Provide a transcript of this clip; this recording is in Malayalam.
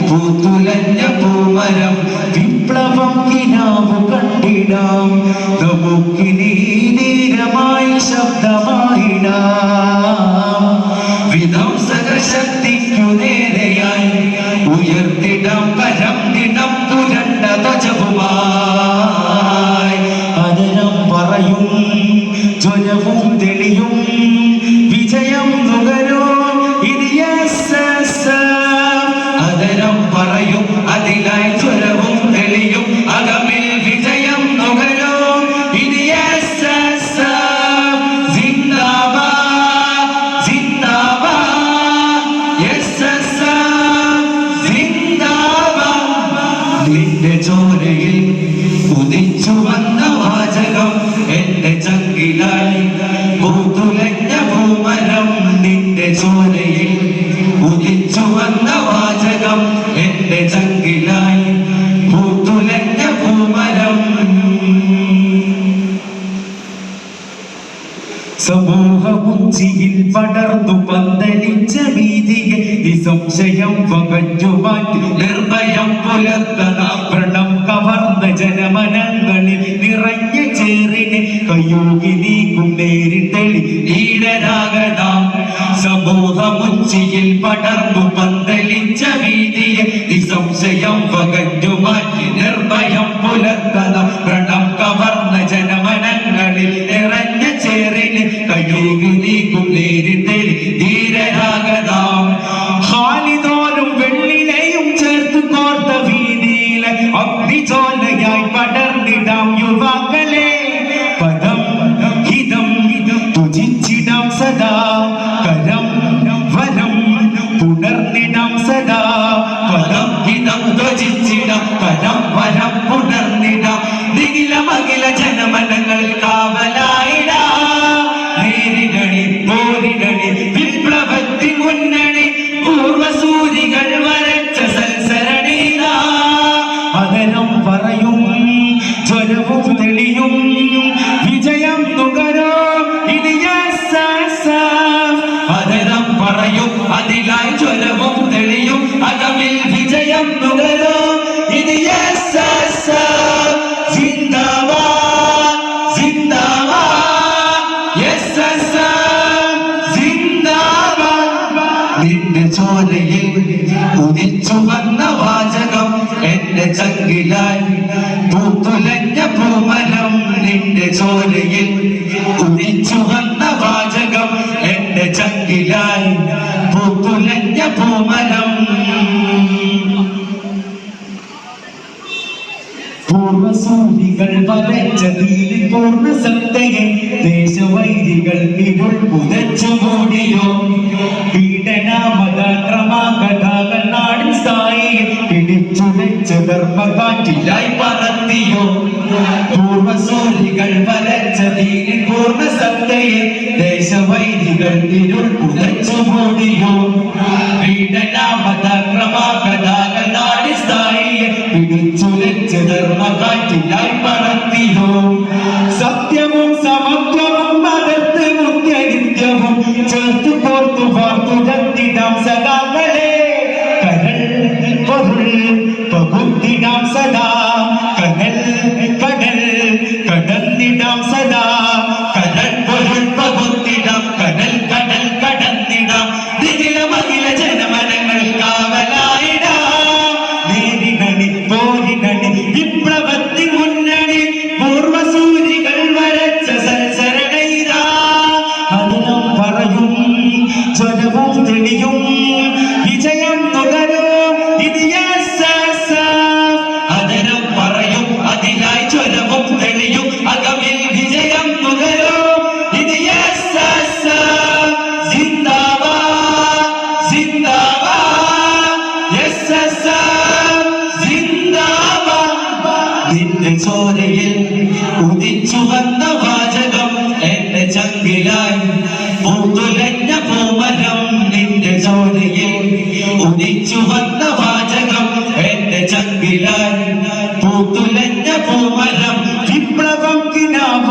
പൂത്തുലഞ്ഞ പൂമരം സമൂഹമുച്ചിയിൽ പടർന്നു പന്തലിച്ച വീതിയെ നിസംശയം വകഞ്ഞു മാറ്റി നിർഭയം പുലർത്തണ വ്രണം കവർന്ന ജനമനങ്ങളിൽ നിറഞ്ഞ ചേറിനെ കയ്യൂകി നീക്കും നേരിട്ടെളി സമൂഹ സമൂഹമുച്ചിയിൽ പടർന്നു പന്തലിച്ച വീതിയെ നിസംശയം വകഞ്ഞു മാറ്റി നിർഭയം പുലർത്തണ വ്രണം சோலையாய் படர்ந்திடாம் யுவா ചോരയിൽ ഉദിച്ചു വന്ന വാചകം എന്റെ ചങ്കിലായി പൂത്തുലഞ്ഞ പൂമരം നിന്റെ ചോരയിൽ. ഉദിച്ചു വന്ന വാചകം എന്റെ ചങ്കിലായി പൂത്തുലഞ്ഞ പൂമരം പൂർവസൂരികൾ വരച്ച തീരി പൂർണ സത്തയെ ദേശവൈരികൾ ഇരുൾ പുതച്ചു മൂടിയോ? ധർമ്മകാറ്റിലായി പറത്തിയോ പൂർവസൂരികൾ വരച്ച തീരി പൂർണ്ണ സത്തയെ ദേശവൈരികൾ ഇരുൾ പുതച്ചു മൂടിയോ പീഡനാമത ക്രമാകഥാകൾ നാടിൻ സ്ഥായിയെ പിടിച്ചുലച്ച ധർമ്മകാറ്റിലായി പറത്തിയോ അതിന്റെ ചോരയിൽ ഉദിച്ചു വന്ന വാചകം എന്റെ ചങ്കിലായി. പൂത്തുലഞ്ഞ പൂമരം നിന്റെ ചോരയിൽ ഉദിച്ചു വന്ന വാചകം എന്റെ ചങ്കിലായി.